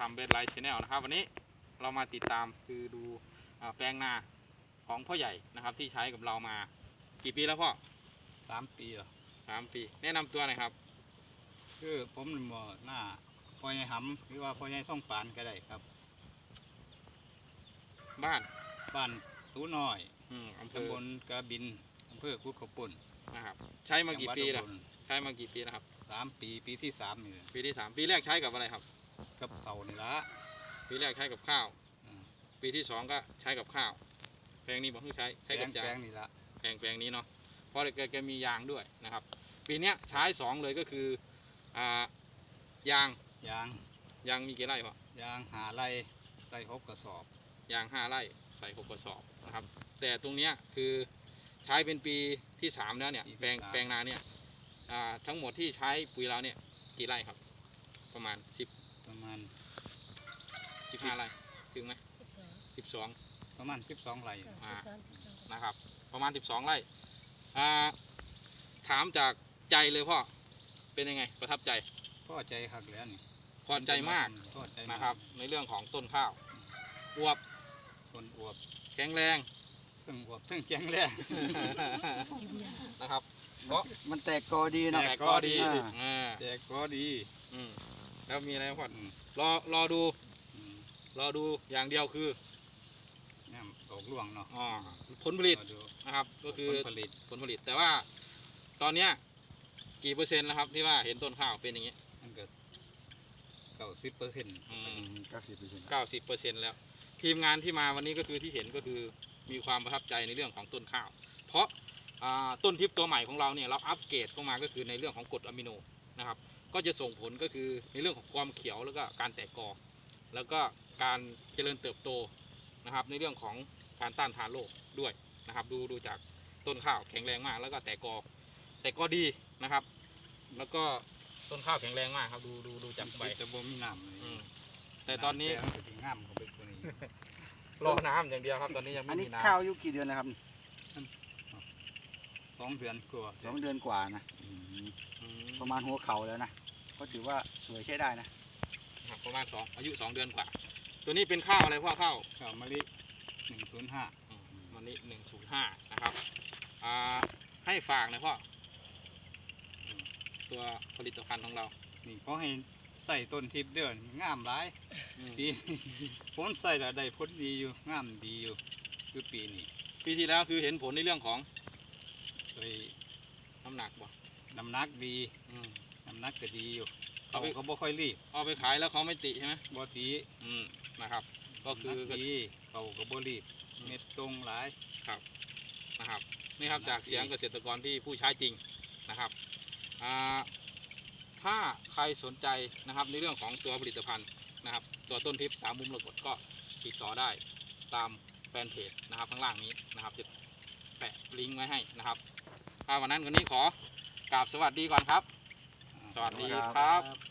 ทำเบสไลท์ชแนลนะครับ วันนี้เรามาติดตามคือดูอ่าแปลงนาของพ่อใหญ่นะครับ ที่ใช้กับเรามากี่ปีแล้วพ่อสามปีเหรอสามปี แนะนำตัวหน่อยครับ คือผมนี่บ่หน้าพ่อใหญ่หำหรือว่าพ่อใหญ่ท่องปานก็ได้ครับ บ้านบ้านตูน้อยอืมอำเภอตำบลกระบินอำเภอกุดขปุ่นนะครับ ใช้มากี่ปีจัแล้วงหวัดอุบลใช้มากี่ปีแล้วครับสามปีปีที่สามนี่แหละปีที่สามปีแรกใช้กับอะไรครับ กับเขานี่ละปีแรกใช้กับข้าวอืมปีที่สองก็ใช้กับข้าว แปลงนี้บอกให้ใช้ใช้แปลกับงยาแปลงงนี่ละแปลงแปลงนี้เนาะเพราะแกแกมียางด้วยนะครับ ปีเนี้ยใช้สองเลยก็คืออ่ายางยางยางมีกี่ไร่พ่อยางหาไรใส่หกกระสอบยางห้าไร่ใส่หกกระสอบนะครับ แต่ตรงเนี้ยคือใช้เป็นปีที่สามแล้วเนี่ย แปลงแปลงนาเนี่ยอ่าทั้งหมดที่ใช้ปุ๋ยเราเนี่ยกี่ไร่ครับ ประมาณสิบ ประมาณสิบห้าไร่ถึงไหมสิบสองประมาณสิบสองไรอ่านะครับ ประมาณ12ไร่อ่าถามจากใจเลยพ่อ เป็นยังไง ประทับใจพอใจคักแล้วนี่พอใจมากพอใจมากนะครับ ในเรื่องของต้นข้าวอวบคนอวบแข็งแรงทั้งอวบทั้งแข็งแรงนะครับเพราะมันแตกกอดีเนาะแตแต่กก็ดีอ่าอ่าแต่ก็ดีอืม แล้วมีอะไรพ่ออืมรอรอดู อืมรอดูอย่างเดียวคือเนี่ยดอกร่วงเนาะอ๋อผลผลิตรอดูนะครับ ก็คือผลผลิตผลผลิต แต่ว่า ตอนเนี้ยกี่เปอร์เซ็นต์แล้วครับที่ว่าเห็นต้นข้าวเป็นอย่างนี้ มันก็เก้าสิบเปอร์เซ็นต์อืม เก้าสิบเปอร์เซ็นต์เก้าสิบเปอร์เซ็นต์แล้ว ทีมงานที่มาวันนี้ก็คือที่เห็นก็คือมีความประทับใจในเรื่องของต้นข้าว เพราะอ่าต้นทิพย์ตัวใหม่ของเราเนี่ยเราอัปเกรดเข้ามาก็คือในเรื่องของกรดอะมิโนนะครับ ก็จะส่งผลก็คือในเรื่องของความเขียวแล้วก็การแตกกอ แล้วก็การเจริญเติบโตนะครับ ในเรื่องของการต้านทานโรคด้วยนะครับ ดูดูจากต้นข้าวแข็งแรงมาก แล้วก็แตกกอ แตกกอดีนะครับ แล้วก็ต้นข้าวแข็งแรงมากครับดูดูดูจากใบจะบ่มีน้ำเลยอืมแต่ตอนนี้ำมันก็สิงามเข้าไปกว่านี้รอน้ำอย่างเดียวครับตอนนี้ยังอัไม่นนี้มีน้ำข้าวอายุกี่เดือนนะครับสองเดือนกว่าสองเดือนกว่านะอืมประมาณหัวเข่าแล้วนะ ก็ถือว่าสวยใช้ได้นะ ครับประมาณสองอายุสองเดือนกว่า ตัวนี้เป็นข้าวอะไรพ่อข้าวข้าวมะลิหนึ่งศูนย์ห้าอืมวันนี้หนึ่งศูนย์ห้านะครับอ่าให้ฝากหนะพ่ออืมตัวผลิตภัณฑ์ของเรานี่เขาให้ใส่ต้นทิพย์เดือนงามหลายอืมปีผลใส่แล้วได้ผลดีอยู่งามดีอยู่ คือปีนี้ปีที่แล้วคือเห็นผลในเรื่องของโดยน้ำหนักบ่น้ำหนักดี อืมน้ำหนักก็ดีอยู่เอาเขาไป เขาบ่ค่อยรีบเอาไปขายแล้วเขาไม่ติใช่ไหมบ่ตีอืมนะครับ ก็คือน้ำหนัดีเขาก็บ่รีบอืม เม็ดตรงหลายนะครับนี่ครับน้ำหนักจากเสียงดีเกษตรกรที่ผู้ใช้จริงนะครับอ่าถ้าใครสนใจนะครับในเรื่องของตัวผลิตภัณฑ์นะครับ ตัวต้นทิพย์ตามมุมระกดก็ติดต่อได้ตามแฟนเพจนะครับข้างล่างนี้นะครับจะแปะลิงก์ไว้ให้นะครับถ้าวันนั้นวันนี้ขอกราบสวัสดีก่อนครับ สวัสดีครับ